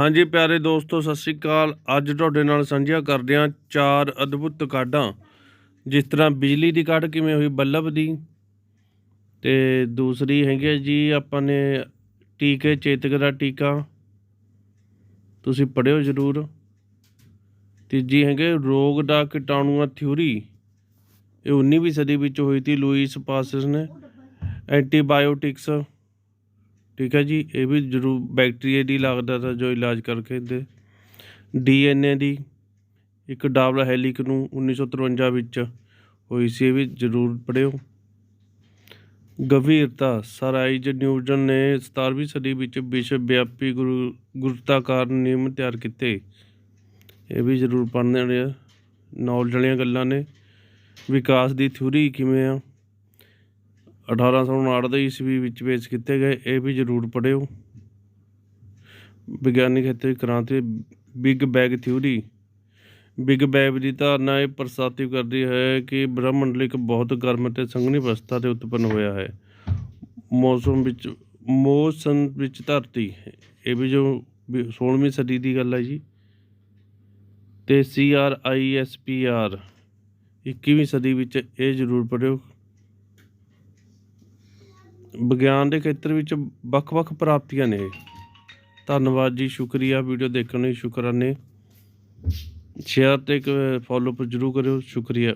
ਹਾਂਜੀ ਪਿਆਰੇ ਦੋਸਤੋ, ਸਤਿ ਸ੍ਰੀ ਅਕਾਲ। ਅੱਜ ਤੁਹਾਡੇ ਨਾਲ ਸਾਂਝੀਆਂ ਕਰਦੇ ਹਾਂ ਚਾਰ ਅਦਭੁਤ ਕਾਢਾਂ। ਜਿਸ ਤਰ੍ਹਾਂ ਬਿਜਲੀ ਦੀ ਕਾਢ ਕਿਵੇਂ ਹੋਈ, ਬੱਲਬ ਦੀ ਤੇ ਦੂਸਰੀ ਹੈਗੀ ਹੈ ਜੀ, ਆਪਾਂ ਨੇ ਟੀਕੇ, ਚੇਤਕ ਦਾ ਟੀਕਾ। ਤੁਸੀਂ ਪੜ੍ਹਿਓ ਜ਼ਰੂਰ। ਤੀਜੀ ਹੈਗੇ ਰੋਗ ਦਾ ਕੀਟਾਣੂਆਂ ਥਿਊਰੀ। ਇਹ 19ਵੀਂ ਸਦੀ ਵਿੱਚ ਹੋਈ ਸੀ ਲੂਈਸ ਪਾਸਟਰ ਨੇ। ਐਂਟੀਬਾਇਓਟਿਕਸ। ਠੀਕ ਹੈ ਜੀ, ਇਹ ਵੀ ਜ਼ਰੂਰ ਬੈਕਟੀਰੀਆ ਦੀ ਲੱਗਦਾ ਤਾ ਜੋ ਇਲਾਜ ਕਰਕੇ ਦੇ ਡੀਐਨਏ ਦੀ ਇੱਕ ਡਬਲ ਹੈਲਿਕ ਨੂੰ 1953 ਵਿੱਚ ਹੋਈ ਸੀ, ਇਹ ਵੀ ਜ਼ਰੂਰ ਪੜ੍ਹਿਓ। ਗੰਭੀਰਤਾ ਸਰ ਆਈਜ ਨਿਊਟਨ ਨੇ 17ਵੀਂ ਸਦੀ ਵਿੱਚ ਵਿਸ਼ਵ ਵਿਆਪੀ ਗੁਰੂ ਗੁਰਤਾਕਾਰ ਨਿਯਮ ਤਿਆਰ ਕੀਤੇ। ਇਹ ਵੀ ਜ਼ਰੂਰ ਪੜ੍ਹਨੇ ਵਾਲੇ ਨੌਲੇਜ ਵਾਲੀਆਂ ਗੱਲਾਂ ਨੇ। ਵਿਕਾਸ ਦੀ ਥਿਊਰੀ ਕਿਵੇਂ ਆ? 1859 ਦੇ ਈਸਵੀ ਵਿੱਚ ਪੇਸ਼ ਕੀਤੇ ਗਏ, ਇਹ ਵੀ ਜ਼ਰੂਰ ਪੜ੍ਹਿਓ। ਵਿਗਿਆਨਿਕ ਖੇਤਰ ਕ੍ਰਾਂਤੀ big bang theory. Big bang ਦੀ ਧਾਰਨਾ ਇਹ ਪ੍ਰਸਤਾਵਿਤ ਕਰਦੀ ਹੈ ਕਿ ਬ੍ਰਹਿਮੰਡ ਇੱਕ ਬਹੁਤ ਗਰਮ ਅਤੇ ਸੰਘਣੀ ਅਵਸਥਾ ਤੇ ਉਤਪੰਨ ਹੋਇਆ ਹੈ। ਮੌਸਮ ਵਿੱਚ ਮੌਸਮ ਵਿੱਚ ਧਰਤੀ, ਇਹ ਵੀ ਜੋ 16ਵੀਂ ਸਦੀ ਦੀ ਗੱਲ ਹੈ ਜੀ। ਤੇ C R I S P R 21ਵੀਂ ਸਦੀ ਵਿੱਚ ਇਹ ਜ਼ਰੂਰ ਪੜ੍ਹਿਓ। ਵਿਗਿਆਨ ਦੇ ਖੇਤਰ ਵਿੱਚ ਵੱਖ-ਵੱਖ ਪ੍ਰਾਪਤੀਆਂ ਨੇ। ਧੰਨਵਾਦ ਜੀ, ਸ਼ੁਕਰੀਆ ਵੀਡੀਓ ਦੇਖਣ ਲਈ, ਸ਼ੁਕਰਾਨੇ। ਸ਼ੇਅਰ ਤੇ ਫੋਲੋ ਪਰ ਜਰੂਰ ਕਰਿਓ। ਸ਼ੁਕਰੀਆ।